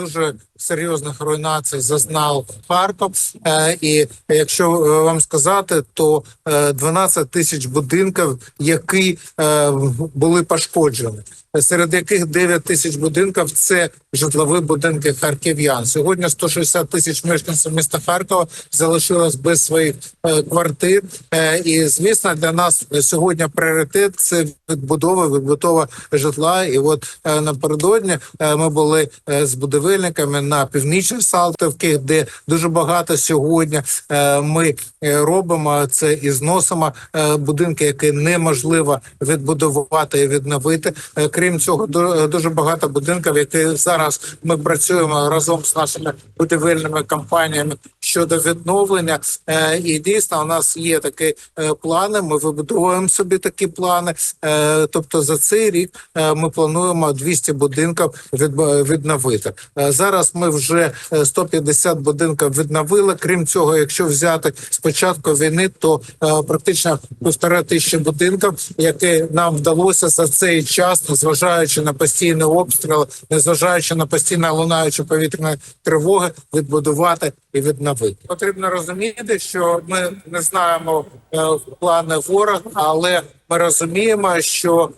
дуже серйозних руйнацій зазнав Харків. Е, І якщо е, вам сказати, то е, 12 тисяч будинків, які е, були пошкоджені. Серед яких 9 тисяч будинків це житлові будинки харків'ян. Сьогодні 160 тисяч мешканців міста Харкова залишилось без своїх е, квартир. Е, і звісно, для нас сьогодні пріоритет це відбудова, відбудова житла. І от е, напередодні е, ми були е, з будівельниками на північних Салтівці, де дуже багато сьогодні е, ми е, робимо це і зносимо е, будинки, які неможливо відбудувати і відновити. Крім цього, ду- дуже багато будинків, які зараз ми працюємо разом з нашими будівельними компаніями щодо відновлення. Е, І дійсно у нас є такі е, плани. Ми вибудовуємо собі такі плани. Е, Тобто за цей рік ми плануємо 200 будинків відновити. Зараз ми вже е, 150 будинків відновили. Крім цього, якщо взяти з початку війни, то практично півтора тисячі будинків, які нам вдалося за цей час, незважаючи на постійні обстріли, незважаючи на постійно лунаючі повітряні тривоги, відбудувати і відновити. Потрібно розуміти, що ми не знаємо е, плани ворога, але ми розуміємо, що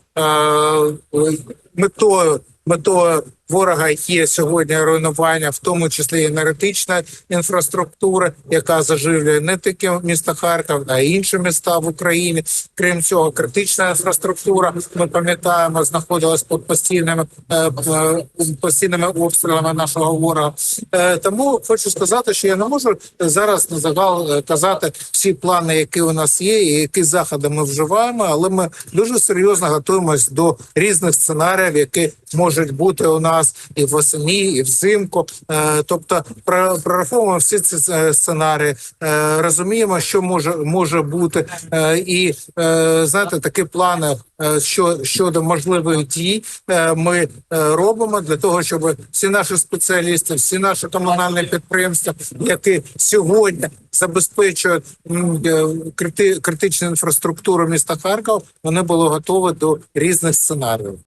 метою метою ворога є сьогодні руйнування, в тому числі енергетичної інфраструктури, яка заживлює не тільки місто Харків, а й інші міста в Україні. Крім цього, критична інфраструктура, ми пам'ятаємо, знаходилась під постійними е, е, постійними обстрілами нашого ворога. Е, Тому хочу сказати, що я не можу зараз на загал казати всі плани, які у нас є, і які заходи ми вживаємо, але ми дуже серйозно готуємось до різних сценаріїв, які можуть бути у нас і восені, і взимку. Е, Тобто, про- прораховуємо всі ці е, сценарії, е, розуміємо, що може може бути, і знаєте, такі плани що щодо можливих дій ми робимо для того, щоб всі наші спеціалісти, всі наші комунальні підприємства, які сьогодні забезпечують м, е, крити, критичну інфраструктуру міста Харкова, вони були готові до різних сценаріїв.